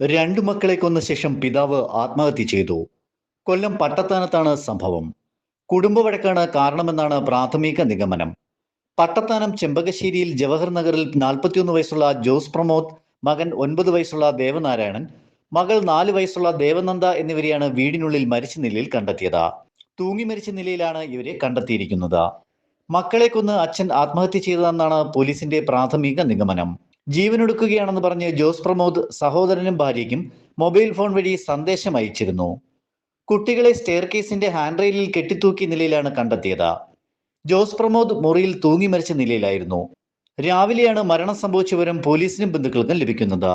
രണ്ടു മക്കളെ കൊന്ന ശേഷം പിതാവ് ആത്മഹത്യ ചെയ്തു. കൊല്ലം പട്ടത്താനത്താണ് സംഭവം. കുടുംബവഴക്കാണ് കാരണമെന്നാണ് പ്രാഥമിക നിഗമനം. പട്ടത്താനം ചെമ്പകശ്ശേരിയിൽ ജവഹർ നഗറിൽ നാൽപ്പത്തിയൊന്ന് വയസ്സുള്ള ജോസ് പ്രമോദ് മകൻ ഒൻപത് വയസ്സുള്ള ദേവനാരായണൻ മകൾ നാല് വയസ്സുള്ള ദേവനന്ദ എന്നിവരെയാണ് വീടിനുള്ളിൽ മരിച്ച നിലയിൽ കണ്ടെത്തിയത്. തൂങ്ങി മരിച്ച നിലയിലാണ് ഇവരെ കണ്ടെത്തിയിരിക്കുന്നത്. മക്കളെ കൊന്ന് അച്ഛൻ ആത്മഹത്യ ചെയ്തതെന്നാണ് പോലീസിന്റെ പ്രാഥമിക നിഗമനം. ജീവനൊടുക്കുകയാണെന്ന് പറഞ്ഞ് ജോസ് പ്രമോദ് സഹോദരനും ഭാര്യയ്ക്കും മൊബൈൽ ഫോൺ വഴി സന്ദേശം അയച്ചിരുന്നു. കുട്ടികളെ സ്റ്റെയർ കേസിന്റെ ഹാൻഡ് റെയിലിൽ കെട്ടിത്തൂക്കിയ നിലയിലാണ് കണ്ടെത്തിയത്. ജോസ് പ്രമോദ് മുറിയിൽ തൂങ്ങി മരിച്ച നിലയിലായിരുന്നു. രാവിലെയാണ് മരണം സംഭവിച്ച വിവരം പോലീസിനും ബന്ധുക്കൾക്കും ലഭിക്കുന്നത്.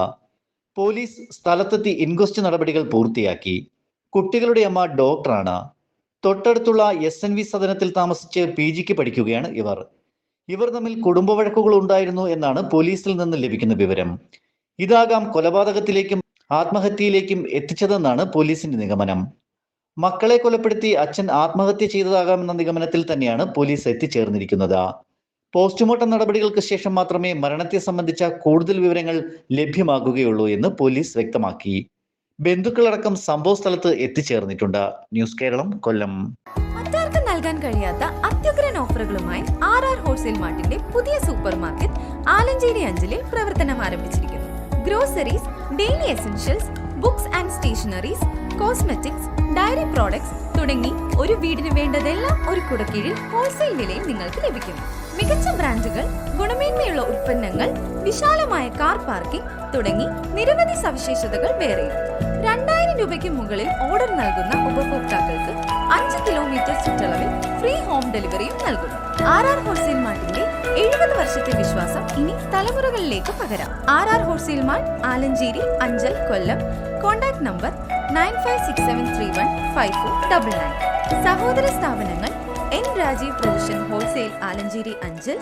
പോലീസ് സ്ഥലത്തെത്തി ഇൻക്വസ്റ്റ് നടപടികൾ പൂർത്തിയാക്കി. കുട്ടികളുടെ അമ്മ ഡോക്ടറാണ്. തൊട്ടടുത്തുള്ള എസ് എൻ വി സദനത്തിൽ താമസിച്ച് പി ജിക്ക് പഠിക്കുകയാണ് ഇവർ. ഇവർ തമ്മിൽ കുടുംബവഴക്കുകൾ ഉണ്ടായിരുന്നു എന്നാണ് പോലീസിൽ നിന്ന് ലഭിക്കുന്ന വിവരം. ഇതാകാം കൊലപാതകത്തിലേക്കും ആത്മഹത്യയിലേക്കും എത്തിച്ചതെന്നാണ് പോലീസിന്റെ നിഗമനം. മക്കളെ കൊലപ്പെടുത്തി അച്ഛൻ ആത്മഹത്യ ചെയ്തതാകാമെന്ന നിഗമനത്തിൽ തന്നെയാണ് പോലീസ് എത്തിച്ചേർന്നിരിക്കുന്നത്. പോസ്റ്റ്മോർട്ടം നടപടികൾക്ക് ശേഷം മാത്രമേ മരണത്തെ സംബന്ധിച്ച കൂടുതൽ വിവരങ്ങൾ ലഭ്യമാകുകയുള്ളൂ എന്ന് പോലീസ് വ്യക്തമാക്കി. ബന്ധുക്കളടക്കം സംഭവ സ്ഥലത്ത് എത്തിച്ചേർന്നിട്ടുണ്ട്. ന്യൂസ് കേരളം കൊല്ലം. നൽകാൻ കഴിയാത്ത ഓഫറുകളുമായി ആർ ആർ ഹോൾസെയിൽ മാർട്ടിന്റെ പുതിയ സൂപ്പർ മാർക്കറ്റ് ആലഞ്ചേരി അഞ്ചലിൽ പ്രവർത്തനം ആരംഭിച്ചിരിക്കുന്നു. Groceries daily essentials books and stationeries cosmetics dairy products തുടങ്ങി ഒരു വീടിന് വേണ്ടതെല്ലാം ഒരു കുടക്കീഴിൽ ഹോൾസെയിൽ വിലയിൽ നിങ്ങൾക്ക് ലഭിക്കും മികച്ച ബ്രാൻഡുകൾ ഗുണമേന്മയുള്ള ഉൽപ്പന്നങ്ങൾ വിശാലമായ കാർ പാർക്കിംഗ് തുടങ്ങി നിരവധി സവിശേഷതകൾ വേറെയും രണ്ടായിരം രൂപയ്ക്ക് മുകളിൽ ഓർഡർ നൽകുന്ന ഉപഭോക്താക്കൾക്ക് അഞ്ച് കിലോമീറ്റർ ചുറ്റളവിൽ ഫ്രീ ഹോം ഡെലിവറിയും നൽകുന്നു. ആർ ആർ ഹോൾസെയിൽ മാർട്ടിന്റെ എഴുപത് വർഷത്തെ വിശ്വാസം ഇനി തലമുറകളിലേക്ക് പകരാം. R R wholesale mart Alanchery Anchal Kollam. Contact number nine five six seven three one five four double nine. സഹോദര സ്ഥാപനങ്ങൾ N Rajeev provision wholesale Alanchery Anchal.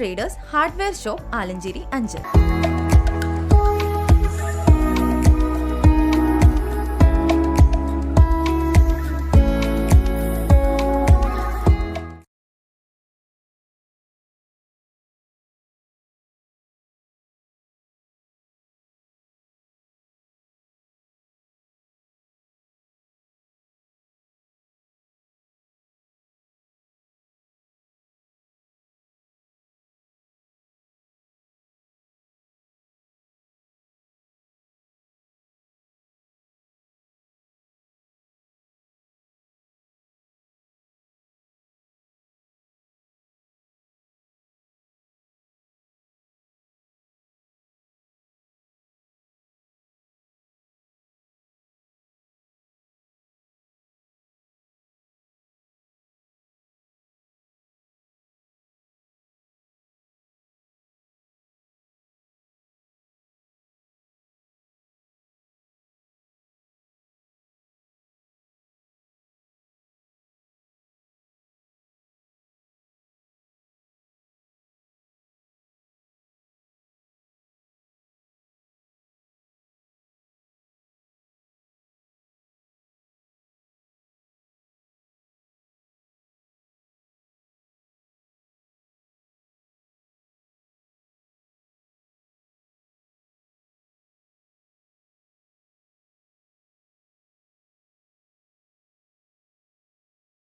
Traders hardware shop Alanchery Anchal